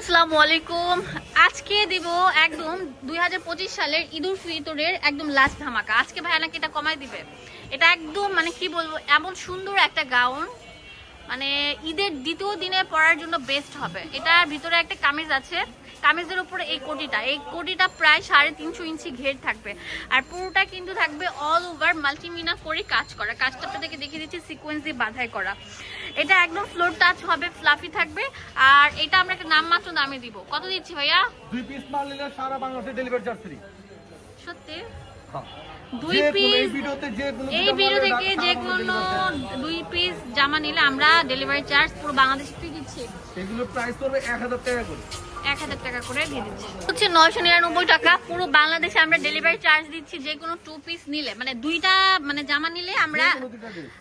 আসসালামু আলাইকুম। আজকে দিব একদম দুই হাজার পঁচিশ সালের ঈদুল ফিতরের একদম লাস্ট ধামাকা। আজকে ভাইয়া নাকি এটা কমাই দিবে? এটা একদম মানে কি বলব, এমন সুন্দর একটা গাউন মানে ঈদের দ্বিতীয় দিনে পরার জন্য বেস্ট হবে। এটার ভিতরে একটা কামিজ আছে। কামিজের উপরে এই কোটিটা। এই কোটিটা প্রায় সাড়ে তিনশো ইঞ্চি ঘের থাকবে। আর পুরোটা কিন্তু থাকবে অল ওভার মাল্টিমিনা করে কাজ করা। কাজটা আপনাদেরকে দেখিয়ে দিচ্ছি সিকোয়েন্স দিয়ে বাধাই করা। এটা একদম ফ্লোর টাচ হবে ফ্লাফি থাকবে। আর এটা আমরা একটা নামমাত্র দামে দিব। কত দিচ্ছি ভাইয়া? দুই পিস মাল নিলে সারা বাংলাদেশে ডেলিভারি চার্জ ফ্রি সত্যি? হ্যাঁ। দুই পিস এই ভিডিওতে যে কোনো এই দুটো ভিডিও থেকে যে কোনো দুই পিস জামা নিলে আমরা ডেলিভারি চার্জ পুরো বাংলাদেশ ফ্রি দিচ্ছি। এগুলোর প্রাইস করবে এক হাজার টাকা করে। এক হাজার টাকা করে দিয়ে দিচ্ছি। হচ্ছে নয়শো নিরানব্বই টাকা। পুরো বাংলাদেশে আমরা ডেলিভারি চার্জ দিচ্ছি যে কোনো টু পিস নিলে। মানে দুইটা মানে জামা নিলে আমরা।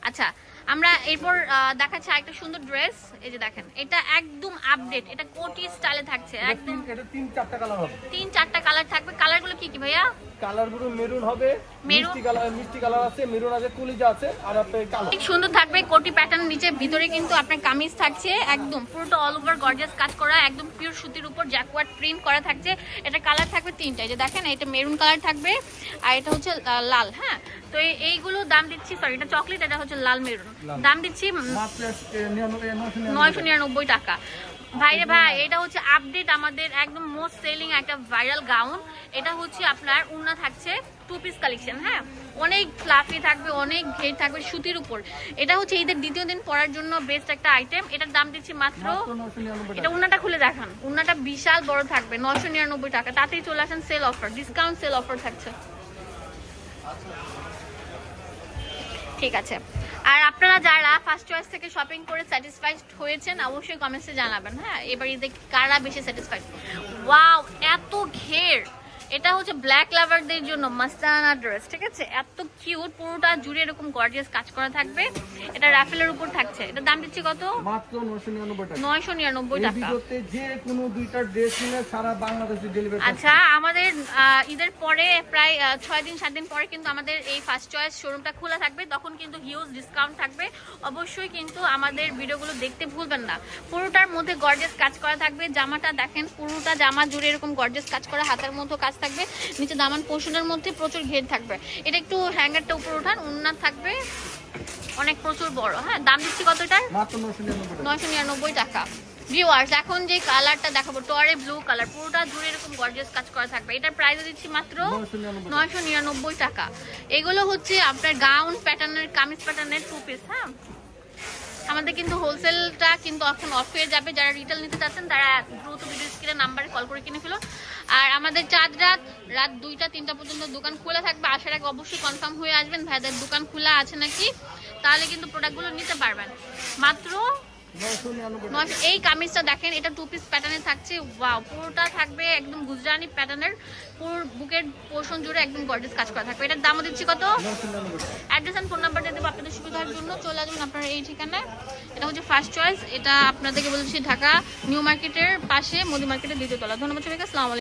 আচ্ছা আমরা এরপর আহ, দেখাচ্ছি একটা সুন্দর ড্রেস এই যে দেখেন এটা একদম আপডেট এটা কোটি স্টাইলে থাকছে একদম তিন- চারটা কালার হবে। তিন চারটা কালার থাকবে। কালারগুলো কি কি ভাইয়া? কালারগুলো মেরুন হবে। মিষ্টি কালার মিষ্টি কালার আছে মেরুন আছে কুলিজা আছে আর আপনার সুন্দর থাকবে কোটি প্যাটার্ন নিচে ভিতরে কিন্তু আপনার কামিজ থাকছে একদম পুরোটা অল ওভার গর্জিয়াস কাজ করা একদম পিওর সুতির উপর জ্যাকওয়ার্ড প্রিন্ট করা থাকছে। এটা কালার থাকবে তিনটা যে দেখেন এটা মেরুন কালার থাকবে আর এটা হচ্ছে লাল হ্যাঁ? তো এইগুলো দাম দিচ্ছি সরি এটা চকলেট এটা হচ্ছে লাল মেরুন। দাম দিচ্ছি নয়শো নিরানব্বই টাকা। ভাইরে ভাই এটা হচ্ছে আপডেট আমাদের একদম মোস্ট সেলিং একটা ভাইরাল গাউন এটা হচ্ছে আপনার উন্না থাকছে টু পিস কালেকশন হ্যাঁ? অনেক ফ্লাফি থাকবে অনেক ঘের থাকবে সুতির উপর। এটা হচ্ছে ঈদের দ্বিতীয় দিন পরার জন্য বেস্ট একটা আইটেম এটার দাম দিচ্ছি মাত্র এটা উন্নাটা খুলে দেখান। উন্নাটা বিশাল বড় থাকবে নশো নিরানব্বই টাকা। তাতেই চলে আসেন sale offer discount sale offer থাকছে। ঠিক আছে। আর আপনারা যারা ফার্স্ট চয়েস থেকে শপিং করে স্যাটিসফাইড হয়েছেন, অবশ্যই কমেন্টসে জানাবেন হ্যাঁ? এবার ঈদে কারা বেশি স্যাটিসফাইড ওয়াও এত ঘের! এটা হচ্ছে ব্ল্যাক লাভারদের জন্য মাস্তানা ড্রেস ঠিক আছে? এত কিউট পুরোটা জুড়ে এরকম গর্জিয়াস কাজ করা থাকবে। এটা রাফেলের উপর থাকছে। এটা দাম দিচ্ছি কত? মাত্র নয়শো নিরানব্বই টাকা। নয়শো নিরানব্বই এই টাকা। ভিডিওতে যে কোনো দুইটা ড্রেস নিলে সারা বাংলাদেশে ডেলিভারি আচ্ছা আমাদের ঈদের পরে প্রায় আহ, ছয় দিন সাত দিন পরে কিন্তু আমাদের এই ফার্স্ট চয়েস শোরুমটা খোলা থাকবে। তখন কিন্তু হিউজ ডিসকাউন্ট থাকবে। অবশ্যই কিন্তু আমাদের ভিডিওগুলো দেখতে ভুলবেন না। পুরোটার মধ্যে গর্জেস কাজ করা থাকবে। জামাটা দেখেন পুরোটা জামা জুড়ে এরকম গর্জেস কাজ করা হাতের মধ্যে কাজ থাকবে। নিচে দামান পোষণের মধ্যে প্রচুর ঘের থাকবে। এটা একটু হ্যাঙ্গারটা উপর ওঠান উন্নার থাকবে। অনেক প্রচুর বড় হ্যাঁ? দাম দিচ্ছি কত এটার? নয়শো নিরানব্বই টাকা। ভিউয়ার্স এখন যে কালারটা দেখাবো টরে ব্লু কালার পুরোটা জুড়ে এরকম গর্জিয়াস কাজ করা থাকবে। এটার প্রাইস দিচ্ছি মাত্র নয়শো নিরানব্বই নয়শো নিরানব্বই টাকা। এগুলো হচ্ছে আপনার গাউন প্যাটার্নের কামিজ প্যাটার্নের টু পিস হ্যাঁ? আমাদের কিন্তু হোলসেলটা কিন্তু এখন অফ হয়ে যাবে। যারা রিটেল নিতে চাচ্ছেন তারা দ্রুত ভিডিও স্ক্রিনে নাম্বারে কল করে কিনে ফেলো। আর আমাদের চাঁদ রাত রাত দুইটা, তিনটা পর্যন্ত দোকান খোলা থাকবে। আসার আগে অবশ্যই কনফার্ম হয়ে আসবেন, ভাইদের দোকান খোলা আছে নাকি? তাহলে কিন্তু প্রোডাক্টগুলো নিতে পারবেন। মাত্র এই কামিজটা দেখেন, এটা টু পিস প্যাটার্নে থাকছে। ওয়াও পুরোটা থাকবে একদম গুজরানি প্যাটার্নের পুরো বুকের পোর্শন জুড়ে একদম গর্ডেস কাজ করা থাকবে। এটার দামও দিচ্ছি কত? অ্যাড্রেস অ্যান্ড ফোন নাম্বার দিয়ে দেবো আপনাদের সুবিধার জন্য। চলে আসবেন আপনার এই ঠিকানায়। এটা হচ্ছে ফার্স্ট চয়েস এটা আপনাদেরকে বলছি ঢাকা নিউ মার্কেটের পাশে মোদি মার্কেটের দ্বিতীয় তলা। ধন্যবাদ সবাইকে, আসসালামু আলাইকুম।